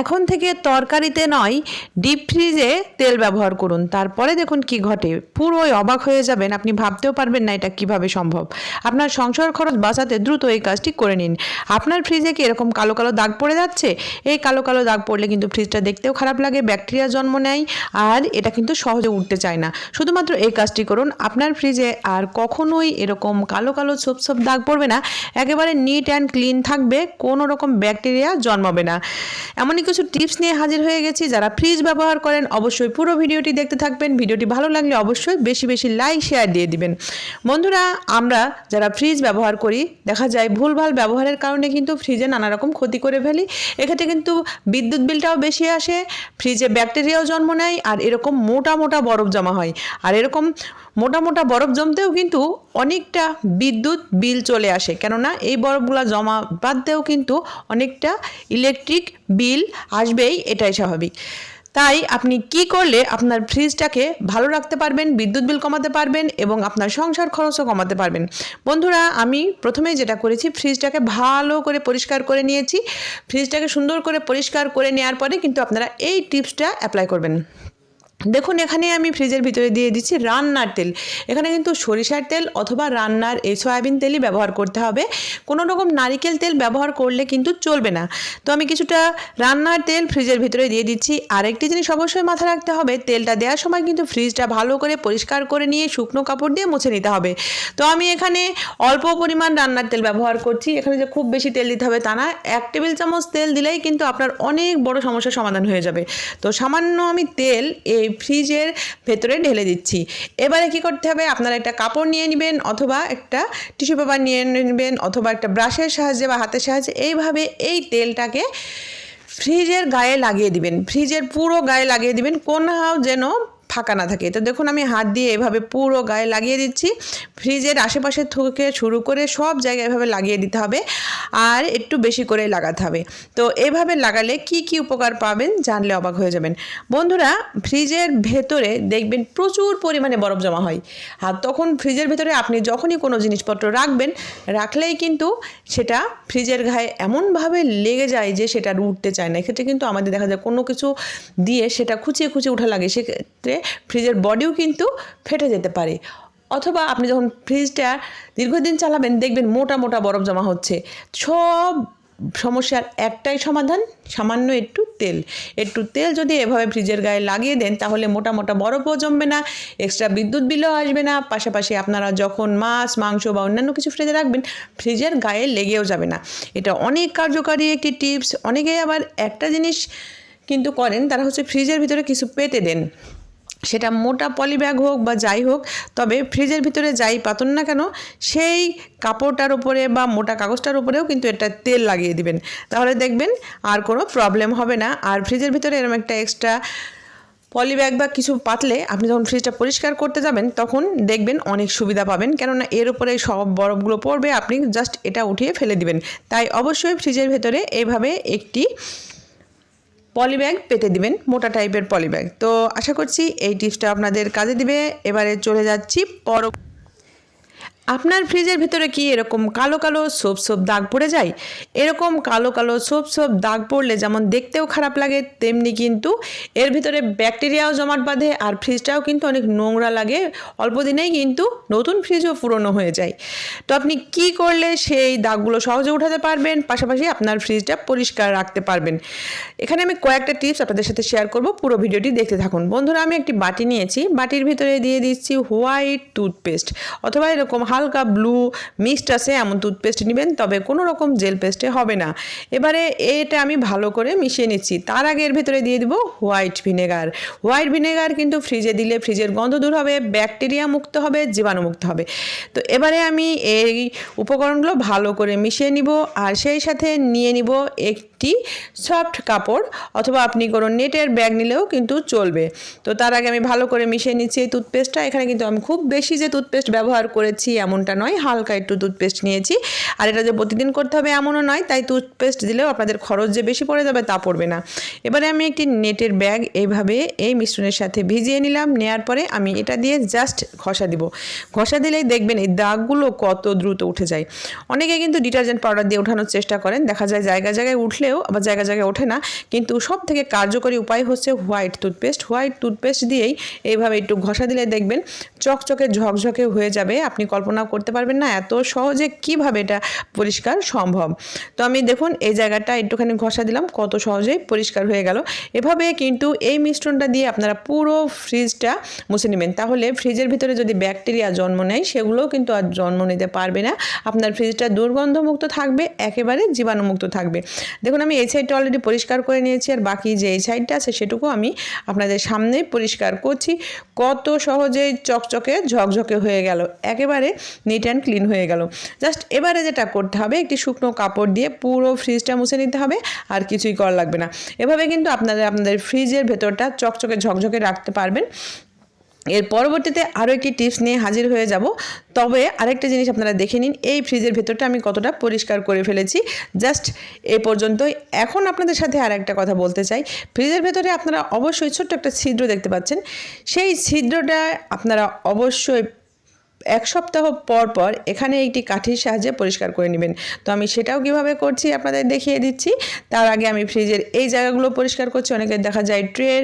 এখন থেকে তরকারিতে নয় ডিপ ফ্রিজে তেল ব্যবহার করুন। তারপরে দেখুন কি ঘটে। পুরোই অবাক হয়ে যাবেন, আপনি ভাবতেও পারবেন না এটা কীভাবে সম্ভব। আপনার সংসার খরচ বাঁচাতে দ্রুত এই কাজটি করে নিন। আপনার ফ্রিজে কি এরকম কালো কালো দাগ পড়ে যাচ্ছে? এই কালো কালো দাগ পড়লে কিন্তু ফ্রিজটা দেখতেও খারাপ লাগে ব্যাকটেরিয়া জন্ম নেয়, আর এটা কিন্তু সহজে উঠতে চায় না। শুধুমাত্র এই কাজটি করুন, আপনার ফ্রিজে আর কখনোই এরকম কালো কালো ছোপ ছোপ দাগ পড়বে না। একেবারে নিট অ্যান্ড ক্লিন থাকবে, কোনো রকম ব্যাকটেরিয়া জন্মাবে না। এমনই কিছু টিপস নিয়ে হাজির হয়ে গেছি। যারা ফ্রিজ ব্যবহার করেন, অবশ্যই পুরো ভিডিওটি দেখতে থাকবেন। ভিডিওটি ভালো লাগলে অবশ্যই বেশি বেশি লাইক শেয়ার দিয়ে দিবেন। বন্ধুরা, আমরা যারা ফ্রিজ ব্যবহার করি, দেখা যায় ভুলভাল ব্যবহারের কারণে কিন্তু ফ্রিজে নানা রকম ক্ষতি করে ফেলি। এক্ষেত্রে কিন্তু বিদ্যুৎ বিলটাও বেশি আসে ফ্রিজে ব্যাকটেরিয়াও জন্ম নেয়, আর এরকম মোটা মোটা বরফ জমা হয়। আর এরকম মোটা মোটা বরফ জমতেও কিন্তু অনেকটা বিদ্যুৎ বিল চলে আসে। কেননা এই বরফগুলো জমা বাদতেও কিন্তু অনেকটা ইলেকট্রিক বিল আসবেই, এটাই স্বাভাবিক। তাই আপনি কি করলে আপনার ফ্রিজটাকে ভালো রাখতে পারবেন, বিদ্যুৎ বিল কমাতে পারবেন এবং আপনার সংসার খরচও কমাতে পারবেন? বন্ধুরা, আমি প্রথমে যেটা করেছি, ফ্রিজটাকে ভালো করে পরিষ্কার করে নিয়েছি। ফ্রিজটাকে সুন্দর করে পরিষ্কার করে নেওয়ার পরে কিন্তু আপনারা এই টিপসটা অ্যাপ্লাই করবেন। দেখুন, এখানে আমি ফ্রিজের ভিতরে দিয়ে দিচ্ছি রান্নার তেল। এখানে কিন্তু সরিষার তেল অথবা রান্নার এই সয়াবিন তেলই ব্যবহার করতে হবে। কোনো রকম নারিকেল তেল ব্যবহার করলে কিন্তু চলবে না। তো আমি কিছুটা রান্নার তেল ফ্রিজের ভিতরে দিয়ে দিচ্ছি। আরেকটি জিনিস অবশ্যই মাথায় রাখতে হবে, তেলটা দেওয়ার সময় কিন্তু ফ্রিজটা ভালো করে পরিষ্কার করে নিয়ে শুকনো কাপড় দিয়ে মুছে নিতে হবে। তো আমি এখানে অল্প পরিমাণ রান্নার তেল ব্যবহার করছি। এখানে যে খুব বেশি তেল দিতে হবে তা না, এক টেবিল চামচ তেল দিলেই কিন্তু আপনার অনেক বড় সমস্যার সমাধান হয়ে যাবে। তো সামান্য আমি তেল এই ফ্রিজের ভেতরে ঢেলে দিচ্ছি। এবারে কি করতে হবে? আপনারা একটা কাপড় নিয়ে নেবেন অথবা একটা টিস্যু পেপার নিয়ে নেবেন অথবা একটা ব্রাশের সাহায্যে বা হাতের সাহায্যে। এইভাবে এই তেলটাকে ফ্রিজের গায়ে লাগিয়ে দিবেন। ফ্রিজের পুরো গায়ে লাগিয়ে দিবেন। কোনহাও যেন ফাঁকা না থাকে। তো দেখুন, আমি হাত দিয়ে এভাবে পুরো গায়ে লাগিয়ে দিচ্ছি। ফ্রিজের আশেপাশে থেকে শুরু করে সব জায়গায় এভাবে লাগিয়ে দিতে হবে আর একটু বেশি করে লাগাতে হবে। তো এভাবে লাগালে কি কি উপকার পাবেন জানলে অবাক হয়ে যাবেন। বন্ধুরা, ফ্রিজের ভেতরে দেখবেন প্রচুর পরিমাণে বরফ জমা হয়। আর তখন ফ্রিজের ভেতরে আপনি যখনই কোনো জিনিসপত্র রাখবেন, রাখলেই কিন্তু সেটা ফ্রিজের গায়ে এমনভাবে লেগে যায় যে সেটা উঠতে চায় না। এক্ষেত্রে কিন্তু আমাদের দেখা যায় কোনো কিছু দিয়ে সেটা খুঁচিয়ে খুঁচিয়ে উঠা লাগে। সেক্ষেত্রে ফ্রিজের বডিও কিন্তু ফেটে যেতে পারে। অথবা আপনি যখন ফ্রিজটা দীর্ঘদিন চালাবেন, দেখবেন মোটা মোটা বরফ জমা হচ্ছে। সব সমস্যার একটাই সমাধান, সামান্য একটু তেল। একটু তেল যদি এভাবে ফ্রিজের গায়ে লাগিয়ে দেন, তাহলে মোটা মোটা বরফও জমবে না, এক্সট্রা বিদ্যুৎ বিলও আসবে না। পাশাপাশি আপনারা যখন মাছ, মাংস বা অন্যান্য কিছু ফ্রিজে রাখবেন, ফ্রিজের গায়ে লেগেও যাবে না। এটা অনেক কার্যকারী একটি টিপস। অনেকেই আবার একটা জিনিস কিন্তু করেন, তারা হচ্ছে ফ্রিজের ভিতরে কিছু পেতে দেন। সেটা মোটা পলিব্যাগ হোক বা যাই হোক, তবে ফ্রিজের ভিতরে যাই পাতুন না কেন, সেই কাপড়টার উপরে বা মোটা কাগজটার উপরেও কিন্তু এটা তেল লাগিয়ে দিবেন। তাহলে দেখবেন আর কোনো প্রবলেম হবে না। আর ফ্রিজের ভিতরে এরকম একটা এক্সট্রা পলিব্যাগ বা কিছু পাতলে আপনি যখন ফ্রিজটা পরিষ্কার করতে যাবেন, তখন দেখবেন অনেক সুবিধা পাবেন। কেননা এর উপরে সব বরফগুলো পড়বে, আপনি জাস্ট এটা উঠিয়ে ফেলে দিবেন। তাই অবশ্যই ফ্রিজের ভেতরে এভাবে একটি পলি ব্যাগ পেতে দিবেন, মোটা টাইপের পলিব্যাগ তো আশা করছি এই টিপসটা আপনাদের কাজে দিবে। এবারে চলে যাচ্ছি পর আপনার ফ্রিজের ভিতরে কি এরকম কালো কালো সোপ সোপ দাগ পড়ে যায়? এরকম কালো কালো সোপ সোপ দাগ পড়লে যেমন দেখতেও খারাপ লাগে, তেমনি কিন্তু এর ভিতরে ব্যাকটেরিয়াও জমাট বাঁধে আর ফ্রিজটাও কিন্তু অনেক নোংরা লাগে। অল্প দিনেই কিন্তু নতুন ফ্রিজও পুরনো হয়ে যায়। তো আপনি কি করলে সেই দাগগুলো সহজে উঠাতে পারবেন? পাশাপাশি আপনার ফ্রিজটা পরিষ্কার রাখতে পারবেন। এখানে আমি কয়েকটা টিপস আপনাদের সাথে শেয়ার করব, পুরো ভিডিওটি দেখতে থাকুন। বন্ধুরা, আমি একটি বাটি নিয়েছি। বাটির ভিতরে দিয়ে দিচ্ছি হোয়াইট টুথপেস্ট অথবা এরকম হালকা ব্লু মিক্সড আছে, এমন টুথপেস্ট নেবেন, তবে কোনো রকম জেল পেস্টে হবে না। এবারে এটা আমি ভালো করে মিশিয়ে নিচ্ছি। তার আগে এর ভেতরে দিয়ে দিব হোয়াইট ভিনেগার হোয়াইট ভিনেগার কিন্তু ফ্রিজে দিলে ফ্রিজের গন্ধ দূর হবে ব্যাকটেরিয়া মুক্ত হবে জীবাণুমুক্ত হবে। তো এবারে আমি এই উপকরণগুলো ভালো করে মিশিয়ে নিব, আর সেই সাথে নিয়ে নিব একটি সফট কাপড়, অথবা আপনি কোনো নেটের ব্যাগ নিলেও কিন্তু চলবে। তো তার আগে আমি ভালো করে মিশিয়ে নিচ্ছি এই টুথপেস্টটা এখানে কিন্তু আমি খুব বেশি যে টুথপেস্ট ব্যবহার করেছি এমনটা নয়, হালকা একটু টুথপেস্ট নিয়েছি। আর এটা যে প্রতিদিন করতে হবে এমনও নয়, তাই টুথপেস্ট দিলেও আপনাদের খরচ যে বেশি পড়ে যাবে তা পড়বে না। এবারে আমি একটি নেটের ব্যাগ এইভাবে এই মিশ্রণের সাথে ভিজিয়ে নিলাম নেওয়ার পরে আমি এটা দিয়ে জাস্ট ঘষা দিব। ঘষা দিলেই দেখবেন এই দাগগুলো কত দ্রুত উঠে যায়। অনেকে কিন্তু ডিটারজেন্ট পাউডার দিয়ে ওঠানোর চেষ্টা করেন, দেখা যায় জায়গা জায়গায় উঠলেও আবার জায়গা জায়গায় ওঠে না। কিন্তু সব থেকে কার্যকরী উপায় হচ্ছে হোয়াইট টুথপেস্ট হোয়াইট টুথপেস্ট দিয়েই এইভাবে একটু ঘষা দিলে দেখবেন চকচকে ঝকঝকে হয়ে যাবে, আপনি কল্পনা করতে পারবেন না, এত সহজে কীভাবে এটা পরিষ্কার সম্ভব? তো আমি দেখুন, এই জায়গাটা একটুখানি ঘষা দিলাম, কত সহজেই পরিষ্কার হয়ে গেল। এভাবে কিন্তু এই মিশ্রণটা দিয়ে আপনারা পুরো ফ্রিজটা মুছে নেবেন। তাহলে ফ্রিজের ভিতরে যদি ব্যাকটেরিয়া জন্ম নেয়, সেগুলোও কিন্তু আর জন্ম নিতে পারবে না। আপনার ফ্রিজটা দুর্গন্ধমুক্ত থাকবে, একেবারে জীবাণুমুক্ত থাকবে। দেখুন, আমি এই সাইডটা অলরেডি পরিষ্কার করে নিয়েছি, আর বাকি যে এই সাইডটা আছে, সেটুকু আমি আপনাদের সামনে পরিষ্কার করছি। কত সহজেই চকচকে, ঝকঝকে হয়ে গেল। একেবারে নিট অ্যান্ড ক্লিন হয়ে গেল। জাস্ট এবারে যেটা করতে হবে, একটি শুকনো কাপড় দিয়ে পুরো ফ্রিজটা মুছে নিতে হবে, আর কিছুই করা লাগবে না। এভাবে কিন্তু আপনারা আপনাদের ফ্রিজের ভেতরটা চকচকে, ঝকঝকে রাখতে পারবেন। এর পরবর্তীতে আরও একটি টিপস নিয়ে হাজির হয়ে যাব। তবে আরেকটা জিনিস আপনারা দেখে নিন, এই ফ্রিজের ভেতরটা আমি কতটা পরিষ্কার করে ফেলেছি। জাস্ট এ পর্যন্তই। এখন আপনাদের সাথে আর একটা কথা বলতে চাই। ফ্রিজের ভেতরে আপনারা অবশ্যই ছোট্ট একটা ছিদ্র দেখতে পাচ্ছেন। সেই ছিদ্রটা আপনারা অবশ্যই এক সপ্তাহ পর পর এখানে একটি কাঠির সাহায্যে পরিষ্কার করে নেবেন। তো আমি সেটাও কীভাবে করছি আপনাদের দেখিয়ে দিচ্ছি। তার আগে আমি ফ্রিজের এই জায়গাগুলো পরিষ্কার করছি। অনেকে দেখা যায় ট্রের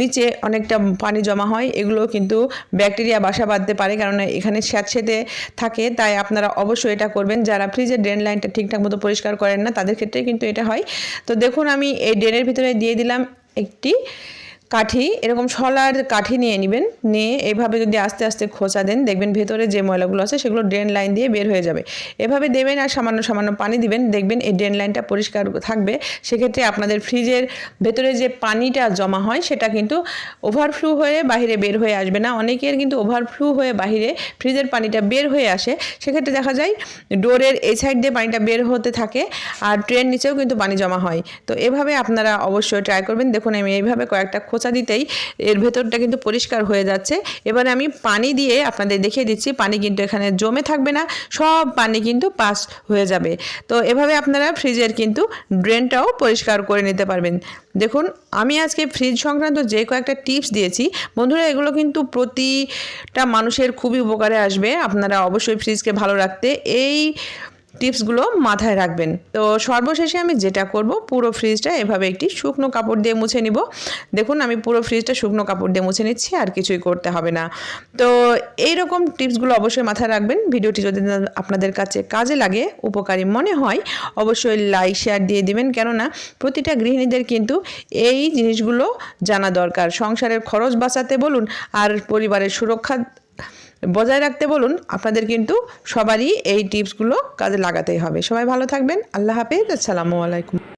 নিচে অনেকটা পানি জমা হয়। এগুলো কিন্তু ব্যাকটেরিয়া বাসা বাঁধতে পারে কারণ এখানে স্যাঁতসেঁতে থাকে। তাই আপনারা অবশ্যই এটা করবেন। যারা ফ্রিজের ড্রেন লাইনটা ঠিকঠাক মতো পরিষ্কার করেন না, তাদের ক্ষেত্রে কিন্তু এটা হয়। তো দেখুন আমি এই ড্রেনের ভিতরে দিয়ে দিলাম একটি কাঠি, এরকম শলার কাঠি নিয়ে নেবেন। নিয়ে এভাবে যদি আস্তে আস্তে খোঁচা দেন, দেখবেন ভেতরে যে ময়লাগুলো আছে, সেগুলো ড্রেন লাইন দিয়ে বের হয়ে যাবে। এভাবে দেবেন আর সামান্য সামান্য পানি দিবেন, দেখবেন এই ড্রেন লাইনটা পরিষ্কার থাকবে। সেক্ষেত্রে আপনাদের ফ্রিজের ভেতরে যে পানিটা জমা হয়, সেটা কিন্তু ওভারফ্লো হয়ে বাইরে বের হয়ে আসবে না। অনেকের কিন্তু ওভারফ্লো হয়ে বাইরে ফ্রিজের পানিটা বের হয়ে আসে। সেক্ষেত্রে দেখা যায় ডোরের এই সাইড দিয়ে পানিটা বের হতে থাকে আর ট্রেন নিচেও কিন্তু পানি জমা হয়। তো এভাবে আপনারা অবশ্যই ট্রাই করবেন। দেখুন, আমি এইভাবে কয়েকটা খোঁচা দিতেই এর ভেতরটা কিন্তু পরিষ্কার হয়ে যাচ্ছে। এবারে আমি পানি দিয়ে আপনাদের দেখিয়ে দিচ্ছি, পানি কিন্তু এখানে জমে থাকবে না, সব পানি কিন্তু পাস হয়ে যাবে। তো এভাবে আপনারা ফ্রিজের কিন্তু ড্রেনটাও পরিষ্কার করে নিতে পারবেন। দেখুন, আমি আজকে ফ্রিজ সংক্রান্ত যে কয়েকটা টিপস দিয়েছি, বন্ধুরা এগুলো কিন্তু প্রতিটা মানুষের খুবই উপকারে আসবে। আপনারা অবশ্যই ফ্রিজকে ভালো রাখতে, এই টিপসগুলো মাথায় রাখবেন। তো সর্বশেষে আমি যেটা করব, পুরো ফ্রিজটা এভাবে একটি শুকনো কাপড় দিয়ে মুছে নিব। দেখুন, আমি পুরো ফ্রিজটা শুকনো কাপড় দিয়ে মুছে নিচ্ছি, আর কিছুই করতে হবে না। তো এই রকম টিপসগুলো অবশ্যই মাথায় রাখবেন। ভিডিওটি যদি আপনাদের কাছে কাজে লাগে, উপকারী মনে হয়, অবশ্যই লাইক শেয়ার দিয়ে দিবেন। কেননা, প্রতিটা গৃহিণীদের কিন্তু এই জিনিসগুলো জানা দরকার। সংসারের খরচ বাঁচাতে বলুন, আর পরিবারের সুরক্ষা বজায় রাখতে বলুন, আপনাদের কিন্তু সবারই এই টিপসগুলো কাজে লাগাতেই হবে। সবাই ভালো থাকবেন, আল্লাহ হাফেজ, আসসালামু আলাইকুম।